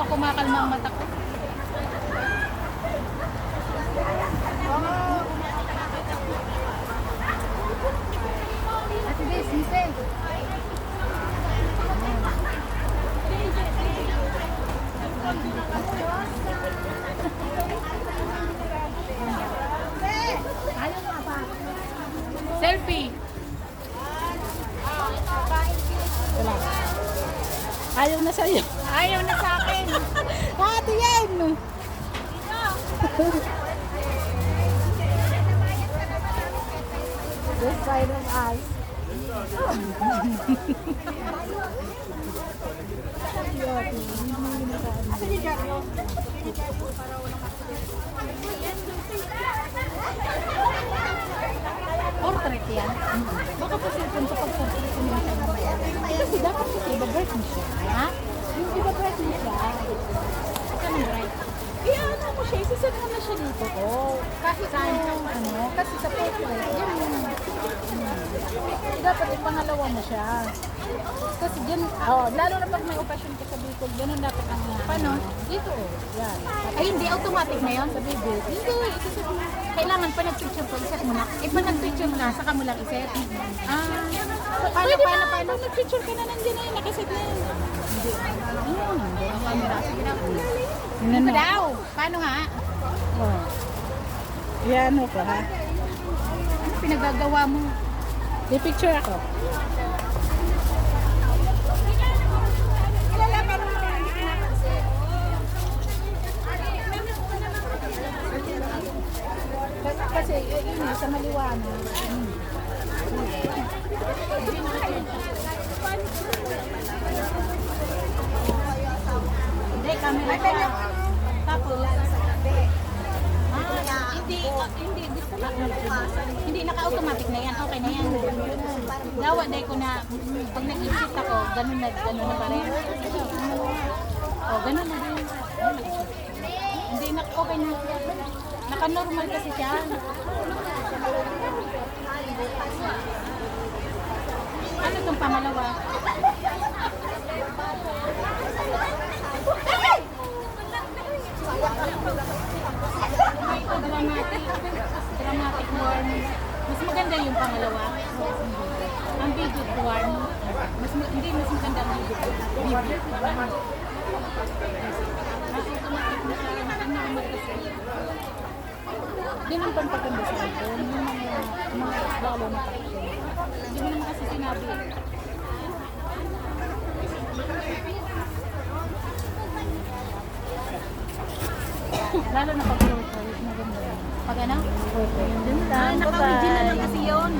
pa kumakalma ang mata ko. Ate Bes, mo pa. Selfie. Ayaw na sa'yo. Ayaw na sa akin. Ate yan! This side of us. Portrait yan. Baka pa cellphone sa pag-portrait mo yung time na yan. Kasi dapat kasi iba-bright mo siya. Ha? Yung iba-bright mo siya. Saan ang bright? Eh, ano mo siya? Mo na siya dito. Oh. Kahit yung, ano, kasi sa portrait, yan yung, dapat ipangalawa mo siya. Kasi dyan, oh, lalo na pag may okasyon ka sa Bicol, ganun dapat ang, Paano? Dito, oh, yan. Ay, hindi. Automatic na yun. Sa bibig. Hindi, isiset mo. Kailangan pa nag-picture ko, iset mo na. Eh, pa nag-picture na, saka mo lang iset. Ah, paano, Pwede paano, na, paano? nag-picture ka na nandiyan na yun, nakaset na yun. Hindi. Ayun, hindi. Ang camera. Sige na. Yun Ano na. daw? Paano nga? Oh. Yan mo pa, ha? Ano pinagagawa mo? I-picture ako. Kasi, eh, yun, eh, sa maliwanag. Hmm. Hindi, camera siya. Tapos, hindi, hindi, gusto lang. Hindi, naka-automatic na yan. Okay na yan. Dawa, dahil ko na, pag nag-isip ako, ganun na, ganun na pa rin. O, ganun na din. Hindi, na, okay na. Naka-normal kasi siya. Ano itong pangalawa? May dramatic, dramatic warm. Mas maganda yung pangalawa. Ang video warm. Mas, ma- hindi, mas maganda ang video. Video. Mas automatic na siya. Ang normal kasi. Yun ang pampaganda sa akin. Yung mga, mga lalo. Hindi mo naman kasi sinabi. Lalo na pag portrait, maganda. Pag ano? Okay. Doon lang. Ah, naka-original lang kasi yun.